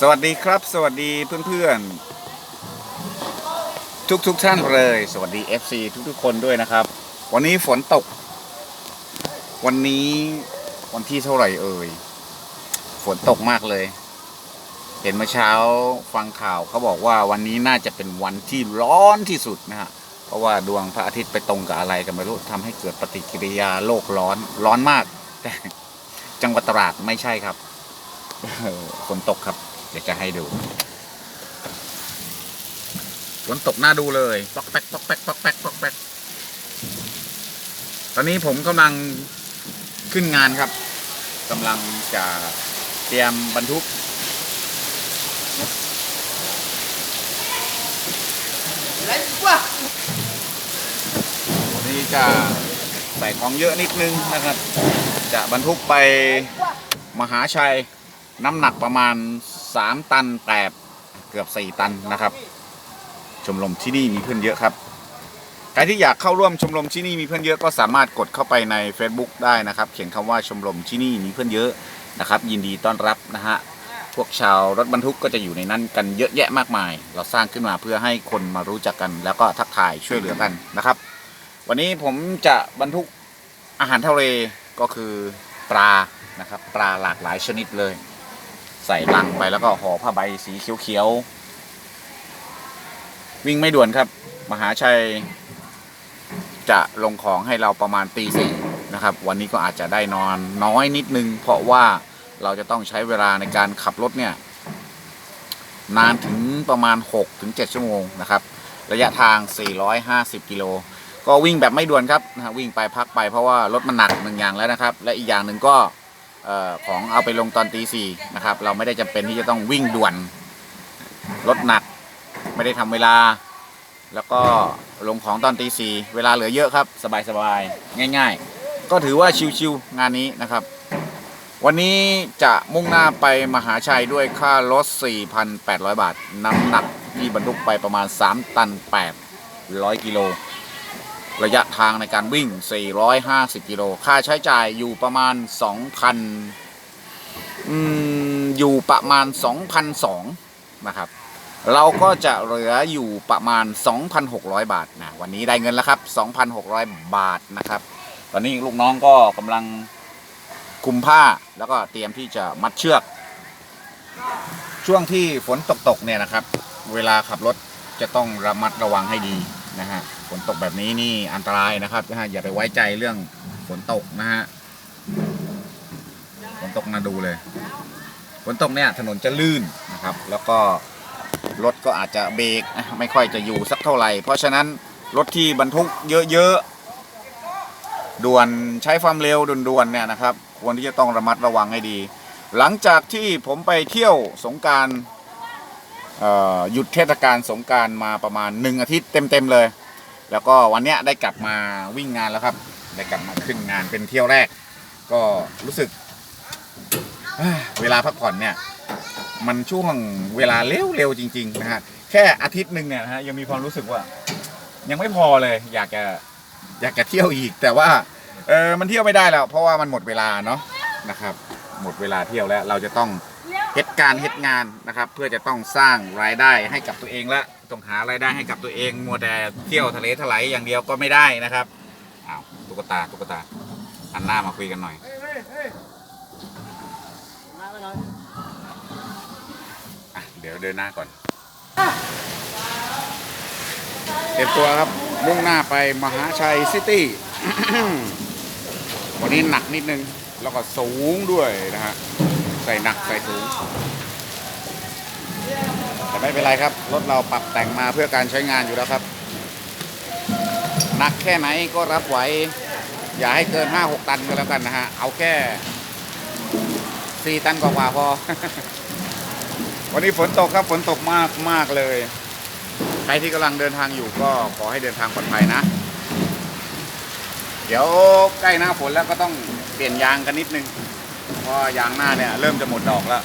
สวัสดีครับ สวัสดีเพื่อนๆ ทุกๆท่านเลย สวัสดี FC ทุกๆ คนด้วยนะครับ วันนี้ฝนตก วันนี้วันที่เท่าไหร่เอ่ย ฝนตกมากเลย เห็นเมื่อเช้าฟังข่าวเขาบอกว่าวันนี้น่าจะเป็นวันที่ร้อนที่สุดนะฮะ เพราะว่าดวงพระอาทิตย์ไปตรงกับอะไรกันไม่รู้ทำให้เกิดปฏิกิริยาโลกร้อน ร้อนมาก แต่จังหวัดตราดไม่ใช่ครับฝนตกครับ เดี๋ยวจะให้ดูฝนตกหน้าดูเลยปอกแป๊กปอกแป๊กปอกแป๊กปอกแป๊กตอนนี้ผมกำลังขึ้นงานครับกำลังจะเตรียมบรรทุก วันนี้จะใส่ของเยอะนิดนึงนะครับ จะบรรทุกไปมหาชัย น้ำหนักประมาณ 3 ตันแปดเกือบ 4 ตันนะครับ ชมรมที่นี่มีเพื่อนเยอะครับใครที่อยากเข้าร่วมชมรมที่นี่มีเพื่อนเยอะก็สามารถกดเข้าไปใน Facebook ได้นะครับ เขียนคำว่าชมรมที่นี่มีเพื่อนเยอะนะครับ ยินดีต้อนรับนะฮะพวกชาวรถบรรทุกก็จะอยู่ในนั้นกันเยอะแยะมากมาย เราสร้างขึ้นมาเพื่อให้คนมารู้จักกัน แล้วก็ทักทายช่วยเหลือกันนะครับ วันนี้ผมจะบรรทุกอาหารทะเลก็คือปลานะครับ ปลาหลากหลายชนิดเลย ใส่ลังไปแล้วก็ห่อผ้าใบสีเขียวๆ วิ่งไม่ด่วนครับ มหาชัย จะลงของให้เราประมาณตีสี่นะครับ วันนี้ก็อาจจะได้นอนน้อยนิดนึง เพราะว่าเราจะต้องใช้เวลาในการขับรถเนี่ย นานถึงประมาณ 6-7 ชั่วโมงนะครับ ระยะทาง 450 กิโลก็วิ่งแบบไม่ด่วนครับนะวิ่งไปพักไปเพราะว่ารถมันหนักหนึ่งอย่างแล้วนะครับ และอีกอย่างหนึ่งก็ ของเอาไปลงตอนตีสี่นะครับ เราไม่ได้จำเป็นที่จะต้องวิ่งด่วนรถหนัก ไม่ได้ทำเวลา แล้วก็ลงของตอนตีสี่เวลาเหลือเยอะครับ สบายๆง่าย ๆ ก็ถือว่าชิวๆงานนี้นะครับ วันนี้จะมุ่งหน้าไปมหาชัยด้วยค่ารถ 4,800 บาทน้ำหนักที่บรรทุกไปประมาณ 3 ตัน 800 กิโล ระยะทางในการวิ่ง 450 กิโล ค่าใช้จ่ายอยู่ประมาณ 2,000อืมอยู่ประมาณ2,200นะครับ เราก็จะเหลืออยู่ประมาณ 2,600 บาทนะ วันนี้ได้เงินแล้วครับ 2,600 บาทนะครับ ตอนนี้ลูกน้องก็กำลังคุมผ้าแล้วก็เตรียมที่จะมัดเชือก ช่วงที่ฝนตกตกๆเนี่ยนะครับ เวลาขับรถจะต้องระมัดระวังให้ดีนะฮะ นตกแบบนี้นี่อันตรายนะครับนะฮะอย่าไปไว้ใจเรื่องฝนตกนะฮะฝนตกน่าดูเลยฝนตกเนี่ยถนนจะลื่นนะครับ แล้วก็รถก็อาจจะเบรกไม่ค่อยจะอยู่สักเท่าไหร่ เพราะฉะนั้นรถที่บรรทุกเยอะๆด่วนใช้ความเร็วด่วนๆเนี่ยนะครับ ควรที่จะต้องระมัดระวังให้ดี หลังจากที่ผมไปเที่ยวสงการหยุดเทศกาลสงการมาประมาณหนึ่งอาทิตย์เต็มๆเลย แล้วก็วันเนี้ยได้กลับมาวิ่งงานแล้วครับ ได้กลับมาขึ้นงานเป็นเที่ยวแรก ก็รู้สึกเอ้ยเวลาพักผ่อนเนี่ย มันช่วงเวลาเร็วๆจริง ๆ นะฮะ แค่อาทิตย์หนึ่งเนี่ยนะฮะยังมีความรู้สึกว่า ยังไม่พอเลย อยากจะอยากจะเที่ยวอีก แต่ว่าเออมันเที่ยวไม่ได้แล้ว เพราะว่ามันหมดเวลาเนาะนะครับ หมดเวลาเที่ยวแล้วเราจะต้อง เฮ็ดการเฮ็ดงานนะครับ เพื่อจะต้องสร้างรายได้ให้กับตัวเองละต้องหารายได้ให้กับตัวเองมัวแต่เที่ยวทะเลถลายอย่างเดียวก็ไม่ได้นะครับอ้าวตุ๊กตาตุ๊กตาหันหน้ามาคุยกันหน่อยอะเดี๋ยวเดินหน้าก่อนเตรียมตัวครับมุ่งหน้าไปมหาชัยซิตี้วันนี้หนักนิดนึง แล้วก็สูงด้วยนะฮะ ใส่หนักใส่สูงแต่ไม่เป็นไรครับ รถเราปรับแต่งมาเพื่อการใช้งานอยู่แล้วครับ หนักแค่ไหนก็รับไหว อย่าให้เกิน 5-6 ตันก็แล้วกันนะฮะ เอาแค่ 4 ตันกว่าพอ วันนี้ฝนตกครับฝนตกมากมากเลย ใครที่กำลังเดินทางอยู่ก็ขอให้เดินทางปลอดภัยนะ เดี๋ยวใกล้หน้าฝนแล้วก็ต้องเปลี่ยนยางกันนิดนึง เพราะยางหน้าเนี่ยเริ่มจะหมดดอกแล้ว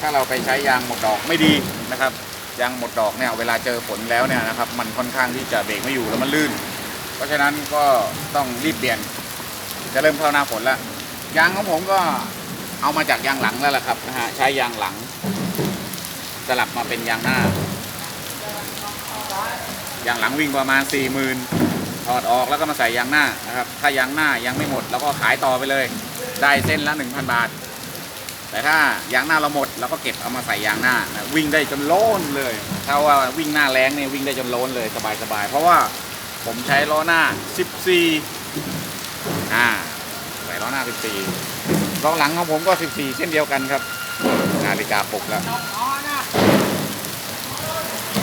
ถ้าเราไปใช้ยางหมดดอกไม่ดีนะครับ ยางหมดดอกเนี่ยเวลาเจอฝนแล้วเนี่ยนะครับ มันค่อนข้างที่จะเบรกไม่อยู่แล้วมันลื่น เพราะฉะนั้นก็ต้องรีบเปลี่ยน จะเริ่มเข้าหน้าฝนแล้ว ยางของผมก็เอามาจากยางหลังแล้วล่ะครับนะฮะใช้ยางหลัง สลับมาเป็นยางหน้า ยางหลังวิ่งประมาณ4ี่หมื่นถอดออกแล้วก็มาใส่ยางหน้านะครับ ถ้ายางหน้ายังไม่หมดเราก็ขายต่อไปเลย ได้เส้นละ 1,000 บาท แต่ถ้ายางหน้าเราหมดเราก็เก็บเอามาใส่ยางหน้านะวิ่งได้จนโล้นเลย ถ้าว่าวิ่งหน้าแรงเนี่ยวิ่งได้จนโล้นเลยสบายๆ เพราะว่าผมใช้ล้อหน้า 14อ่าใส่ล้อหน้า 14ล้อหลังของผมก็ 14 เช่นเดียวกันครับ นาฬิกาปลุกแล้ว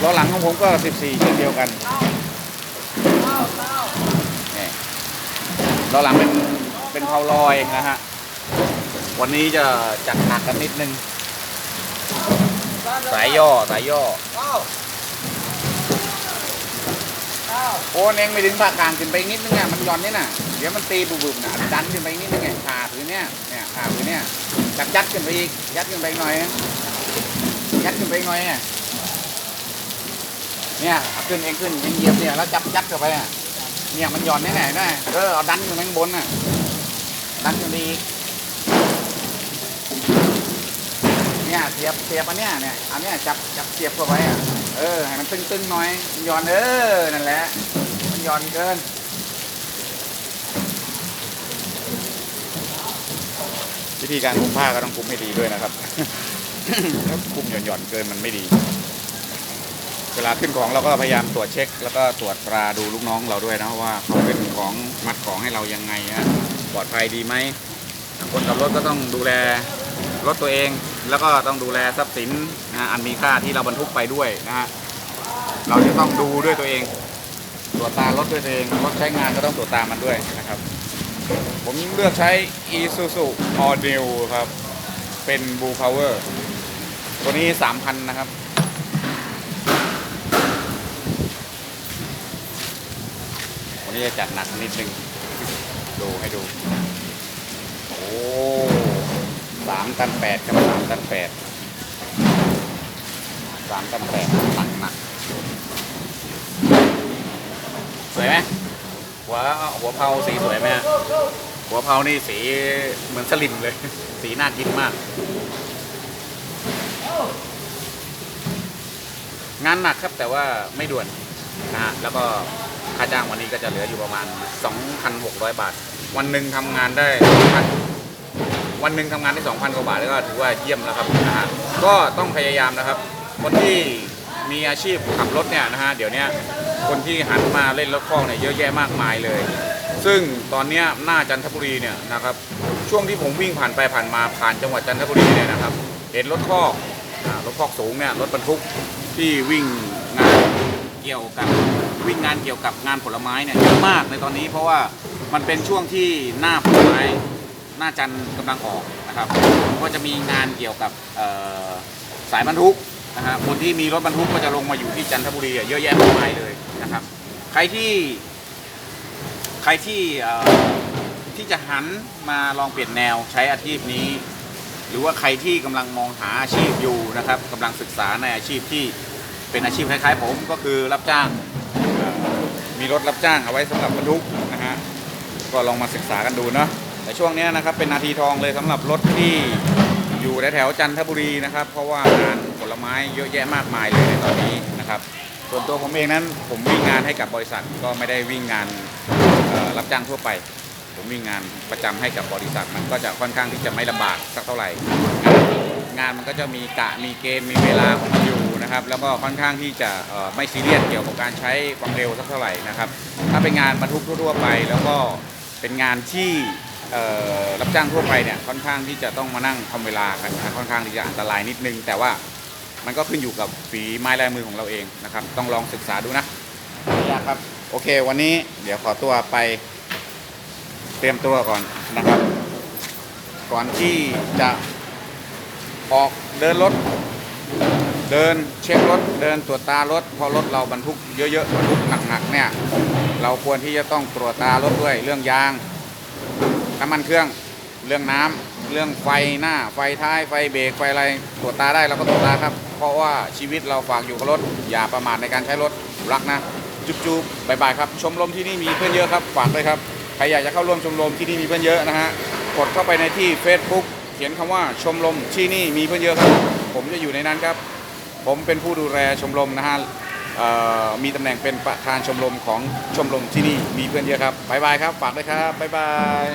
ล้อหลังของผมก็ 14 เช่นเดียวกันนี่ล้อหลังเป็นเป็นเพาลอยนะฮะ วันนี้จะจัดหนักกันนิดนึง สายย่อสายย่อ โอ้เน่งไม่ถึงภาคกลางขึ้นไปนิดนึงอะมันหย่อนนี่น่ะ เดี๋ยวมันตีบุบๆน่ะดันขึ้นไปนิดนึงไงผ่าผืนเนี้ยเนี่ยผ่าผืนเนี้ยจับยัดขึ้นไปอีกยัดขึ้นไปหน่อยยัดขึ้นไปหน่อยเนี่ยเนี่ยขึ้นเองขึ้นเองเหยียบเนี่ยแล้วจับยัดเข้าไปอะเนี่ยมันหย่อนแน่ๆได้เออเอาดันขึ้นไปข้างบนน่ะดันขึ้นไปอีก เนี่ยเสียบเสียบอันเนี้ยเนี่ยอันเนี้ยจับจับเสียบเข้าไปอะเออให้มันตึงๆหน่อยมันหย่อนเออนั่นแหละมันหย่อนเกินวิธีการคุมผ้าก็ต้องคุมให้ดีด้วยนะครับถ้าคุมหย่อนๆเกินมันไม่ดี เวลาขึ้นของเราก็พยายามตรวจเช็ค แล้วก็ตรวจตราดูลูกน้องเราด้วยนะว่าเขาเป็นของมัดของให้เรายังไงฮะปลอดภัยดีไหมคนขับรถก็ต้องดูแลรถตัวเอง แล้วก็ต้องดูแลทรัพย์สินนะอันมีค่าที่เราบรรทุกไปด้วยนะฮะเราจะต้องดูด้วยตัวเองตรวจตารถด้วยตัวเองรถใช้งานก็ต้องตรวจตามมันด้วยนะครับ ผมเลือกใช้ Isuzu All New ครับ เป็น Blue Power ตัวนี้ 3,000 นะครับวันนี้จะจัดหนักนิดนึง ดูให้ดู โอ้ สามตันแปดครับสามตันแปดสามตันแปดหนักหนักสวยไหมหัวหัวเผาสีสวยไหมหัวเผานี่สีเหมือนสลิมเลย สีน่ากินมาก งานหนักครับแต่ว่าไม่ด่วนนะฮะแล้วก็ค่าจ้างวันนี้ก็จะเหลืออยู่ประมาณ 2,600 บาท วันหนึ่งทำงานได้2,000 วันหนึ่งทำงานได้ 2,000 กว่าบาทแล้วก็ถือว่าเยี่ยมแล้วครับนะฮะก็ต้องพยายามนะครับ คนที่มีอาชีพขับรถเนี่ยนะฮะเดี๋ยวเนี้ยคนที่หันมาเล่นรถคอกเนี่ยเยอะแยะมากมายเลย ซึ่งตอนเนี้ยหน้าจันทบุรีเนี่ยนะครับช่วงที่ผมวิ่งผ่านไปผ่านมาผ่านจังหวัดจันทบุรีเนี่ยนะครับ เห็นรถคอกอ่ารถคอกสูงเนี่ยรถบรรทุกที่วิ่งงานเกี่ยวกับวิ่งงานเกี่ยวกับงานผลไม้เนี่ยเยอะมากในตอนนี้เพราะว่ามันเป็นช่วงที่หน้าผลไม้ หน้าจันทร์กำลังออกนะครับ ก็จะมีงานเกี่ยวกับสายบรรทุกนะฮะคนที่มีรถบรรทุกก็จะลงมาอยู่ที่จันทบุรีเยอะแยะมากมายเลยนะครับ ใครที่ใครที่ที่จะหันมาลองเปลี่ยนแนวใช้อาชีพนี้ หรือว่าใครที่กำลังมองหาอาชีพอยู่นะครับกำลังศึกษาในอาชีพที่เป็นอาชีพคล้ายๆ ผมก็คือรับจ้างมีรถรับจ้างเอาไว้สำหรับบรรทุกนะฮะก็ลองมาศึกษากันดูเนาะ แต่ช่วงนี้นะครับเป็นนาทีทองเลยสำหรับรถที่อยู่แถวจันทบุรีนะครับ เพราะว่างานผลไม้เยอะแยะมากมายเลยในตอนนี้นะครับ ส่วนตัวผมเองนั้นผมวิ่งงานให้กับบริษัทก็ไม่ได้วิ่งงานรับจ้างทั่วไป ผมวิ่งงานประจำให้กับบริษัท มันก็จะค่อนข้างที่จะไม่ลำบากสักเท่าไหร่ งานมันก็จะมีกะมีเกณฑ์มีเวลาของมันอยู่นะครับแล้วก็ค่อนข้างที่จะไม่ซีเรียสเกี่ยวกับการใช้ความเร็วสักเท่าไหร่นะครับ ถ้าเป็นงานบรรทุกทั่วไป แล้วก็เป็นงานที่ รับจ้างทั่วไปเนี่ยค่อนข้างที่จะต้องมานั่งทำเวลากันนะค่อนข้างที่จะอันตรายนิดนึง แต่ว่ามันก็ขึ้นอยู่กับฝีไม้ลายมือของเราเองนะครับ ต้องลองศึกษาดูนะยากครับ โอเค วันนี้เดี๋ยวขอตัวไปเตรียมตัวก่อนนะครับ ก่อนที่จะออกเดินรถ เดินเช็ครถ เดินตรวจตารถเพอรถเราบรรทุกเยอะๆบรรทุกหนักๆเนี่ย เราควรที่จะต้องตรวจตารถด้วยเรื่องยาง น้ำมันเครื่องเรื่องน้ำเรื่องไฟหน้า ไฟท้ายไฟเบรกไฟอะไรตรวจตาได้เราก็ตรวจตาครับ เพราะว่าชีวิตเราฝากอยู่กับรถ อย่าประมาทในการใช้รถรักนะ จุ๊บจุ๊บบายบายครับ ชมรมที่นี่มีเพื่อนเยอะครับ ฝากเลยครับ ใครอยากจะเข้าร่วมชมรมที่นี่มีเพื่อนเยอะนะฮะกดเข้าไปในที่ Facebook เขียนคำว่าชมรมที่นี่มีเพื่อนเยอะครับ ผมจะอยู่ในนั้นครับ ผมเป็นผู้ดูแลชมรมนะฮะมีตำแหน่งเป็นประธานชมรมของชมรมที่นี่มีเพื่อนเยอะครับบายบายครับ ฝากด้วยครับบายบาย